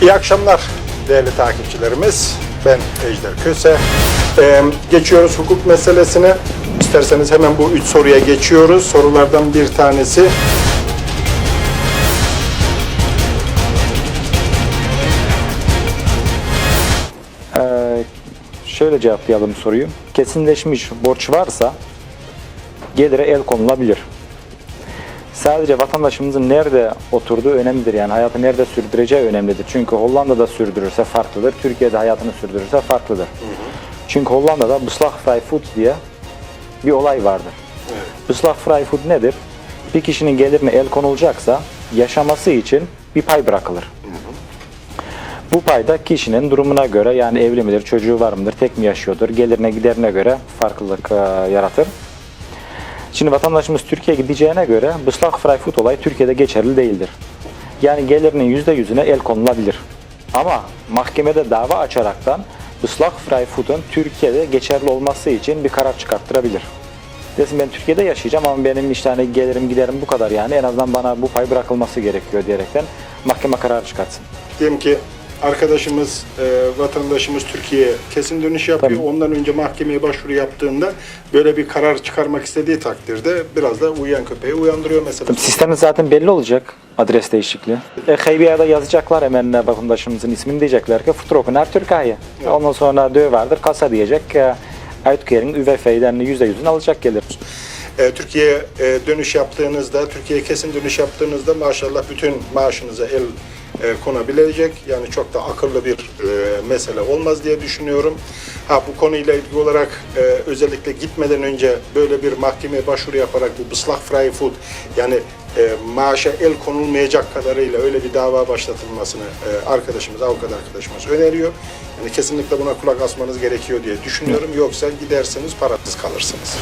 İyi akşamlar değerli takipçilerimiz. Ben Ejder Köse. Ee, geçiyoruz hukuk meselesine. İsterseniz hemen bu üç soruya geçiyoruz. Sorulardan bir tanesi Ee, şöyle cevaplayalım soruyu. Kesinleşmiş borç varsa gelire el konulabilir. Sadece vatandaşımızın nerede oturduğu önemlidir. Yani hayatı nerede sürdüreceği önemlidir. Çünkü Hollanda'da sürdürürse farklıdır. Türkiye'de hayatını sürdürürse farklıdır. Çünkü Hollanda'da Beslagvrij diye bir olay vardır. Beslagvrij nedir? Bir kişinin gelirine el konulacaksa yaşaması için bir pay bırakılır. Bu payda kişinin durumuna göre yani evli midir, çocuğu var mıdır, tek mi yaşıyordur, gelirine giderine göre farklılık e, yaratır. Şimdi vatandaşımız Türkiye'ye gideceğine göre Beslag Freifut olayı Türkiye'de geçerli değildir. Yani gelirinin %100'üne el konulabilir. Ama mahkemede dava açaraktan Beslag Freifut'un Türkiye'de geçerli olması için bir karar çıkarttırabilir. Desin ben Türkiye'de yaşayacağım ama benim işte hani gelirim giderim bu kadar yani en azından bana bu pay bırakılması gerekiyor diyerekten mahkeme kararı çıkartsın. diyelim ki arkadaşımız, e, vatandaşımız Türkiye'ye kesin dönüş yapıyor. Tabii. Ondan önce mahkemeye başvuru yaptığında böyle bir karar çıkarmak istediği takdirde biraz da uyuyan köpeği uyandırıyor mesela. Sistemde zaten belli olacak adres değişikliği. E, HBA'da yazacaklar hemen vatandaşımızın ismini diyecekler ki Futrokuner Türkiye. Ondan sonra dö vardır kasa diyecek. E, Uitkering UWF'den %100'ünü alacak gelir. E, Türkiye'ye e, dönüş yaptığınızda, Türkiye'ye kesin dönüş yaptığınızda maşallah bütün maaşınıza el e, konabilecek. Yani çok da akıllı bir e, mesele olmaz diye düşünüyorum. Ha bu konuyla ilgili olarak e, özellikle gitmeden önce böyle bir mahkemeye başvuru yaparak bu Beslagvrij Food yani e, maaşa el konulmayacak kadarıyla öyle bir dava başlatılmasını e, arkadaşımız, avukat arkadaşımız öneriyor. Yani kesinlikle buna kulak asmanız gerekiyor diye düşünüyorum. Yoksa giderseniz parasız kalırsınız.